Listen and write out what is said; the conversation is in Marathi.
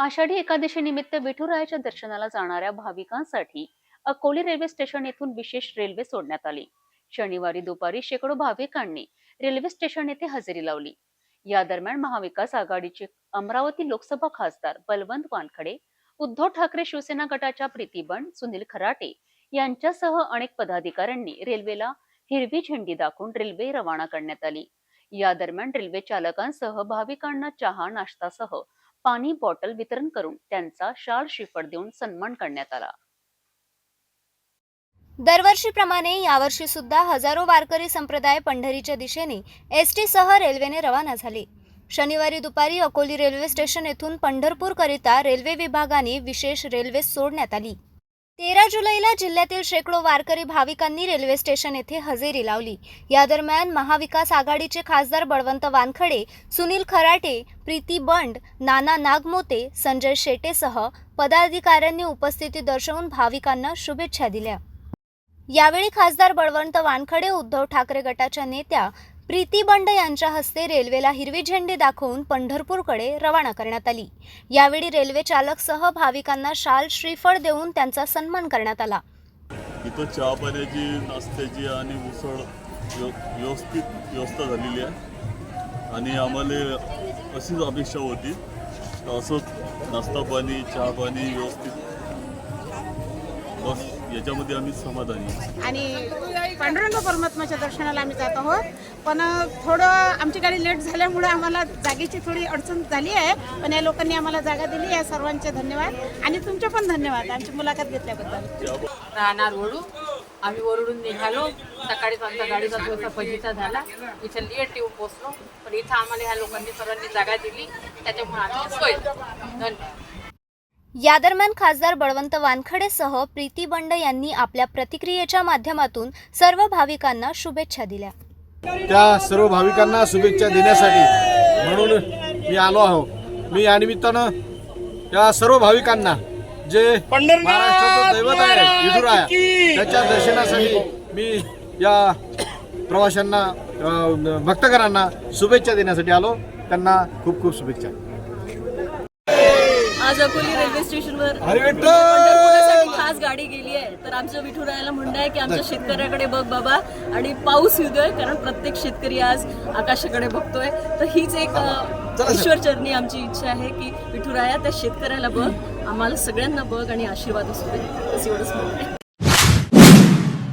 आषाढी एकादशी निमित्त विठुरायाच्या दर्शनाला जाणाऱ्या भाविकांसाठी अकोली रेल्वे स्टेशन येथून विशेष रेल्वे सोडण्यात आली. शनिवारी दुपारी शेकडो भाविकांनी रेल्वे स्टेशन येथे हजेरी लावली. या दरम्यान महाविकास आघाडीचे अमरावती लोकसभा खासदार बलवंत वानखडे उद्धव ठाकरे शिवसेना गटाच्या प्रीतीबन सुनील खराटे यांच्यासह अनेक पदाधिकाऱ्यांनी रेल्वेला हिरवी झेंडी दाखवून रेल्वे रवाना करण्यात आली. या दरम्यान रेल्वे चालकांसह भाविकांना चहा नाश्तासह पाणी बॉटल वितरण करून त्यांचा शाळ श्रीफळ देऊन सन्मान करण्यात आला. दरवर्षीप्रमाणे यावर्षी सुद्धा हजारो वारकरी संप्रदाय पंढरीच्या दिशेने एस सह रेल्वेने रवाना झाले. शनिवारी दुपारी अकोली रेल्वे स्टेशन येथून पंढरपूरकरिता रेल्वे विभागाने विशेष रेल्वे सोडण्यात आली. तेरा जुलैला जिल्ह्यातील शेकडो वारकरी भाविकांनी रेल्वे स्टेशन येथे हजेरी लावली. या दरम्यान महाविकास आघाडीचे खासदार बळवंत वानखडे सुनील खराटे प्रीती बंड नाना नागमोते संजय शेटेसह पदाधिकाऱ्यांनी उपस्थिती दर्शवून भाविकांना शुभेच्छा दिल्या. यावेळी खासदार बळवंत वानखडे उद्धव ठाकरे गटाच्या नेत्या प्रीती बंड यांच्या हस्ते रेल्वेला हिरवी झेंडी दाखवून पंढरपूरकडे रवाना करण्यात आली. यावेळी रेल्वे चालकसह भाविकांना शाल श्रीफळ देऊन त्यांचा सन्मान करण्यात आला. इथं चहा पाण्याची नाश्त्याची आणि उसळ व्यवस्थित व्यवस्था झालेली आहे. आणि आम्हाला अशीच अपेक्षा होती. असंच नाश्ता पाणी चहा पाणी व्यवस्थित बस याच्यामध्ये आम्ही समाधानी. आणि पांडुरंग परमात्माच्या दर्शनाला आम्ही जात आहोत. पण थोडं आमची गाडी लेट झाल्यामुळे आम्हाला जागेची थोडी अडचण झाली आहे. पण या लोकांनी आम्हाला जागा दिली. आहे सर्वांचे धन्यवाद. आणि तुमचे पण धन्यवाद आमची मुलाखत घेतल्याबद्दल. राहणार वडू. आम्ही वरडून निघालो. सकाळीच आमचा गाडीचा थोडासा फजिता झाला. इथं लेट येऊन पोचलो पण इथं आम्हाला ह्या लोकांनी सर्वांनी जागा दिली. त्याच्यामुळे आम्ही सोय. धन्यवाद. या दरम्यान खासदार बळवंत वानखडेसह प्रीती बंड यांनी आपल्या प्रतिक्रियेच्या माध्यमातून सर्व भाविकांना शुभेच्छा दिल्या. त्या सर्व भाविकांना शुभेच्छा देण्यासाठी म्हणून मी आलो आहो. मी या निमित्तानं त्या सर्व भाविकांना जे महाराष्ट्राचं दैवत आहे विठुराया त्याच्या दर्शनासाठी मी या प्रवाशांना भक्तगणांना शुभेच्छा देण्यासाठी आलो. त्यांना खूप खूप शुभेच्छा. आज अकोली रेल्वे स्टेशनवर! पंढरपुरासाठी खास गाडी गेली आहे. तर आमचं विठुरायाला म्हणणं आहे की आमच्या शेतकऱ्याकडे बघ बाबा आणि पाऊस येतोय कारण प्रत्येक शेतकरी आज आकाशाकडे बघतोय. तर हीच एक अ, ईश्वर चरणी आमची इच्छा आहे की विठुराया त्या शेतकऱ्याला बघ आम्हाला सगळ्यांना बघ आणि आशीर्वाद असू दे. असं एवढंच म्हणणं आहे.